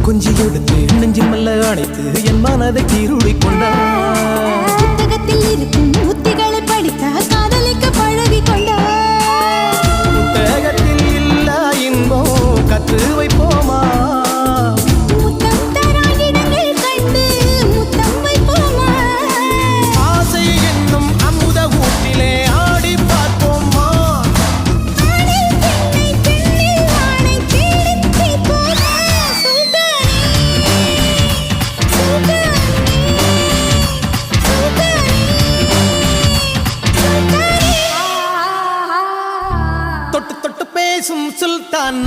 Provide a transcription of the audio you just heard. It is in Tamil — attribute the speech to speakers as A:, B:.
A: கொஞ்சி கொஞ்சி எடுத்து நெஞ்சில் மல்ல அணைத்து என் மனதை கீருளி கொண்டான்
B: தொட்டு தொட்டு பேசும் சுல்தான்?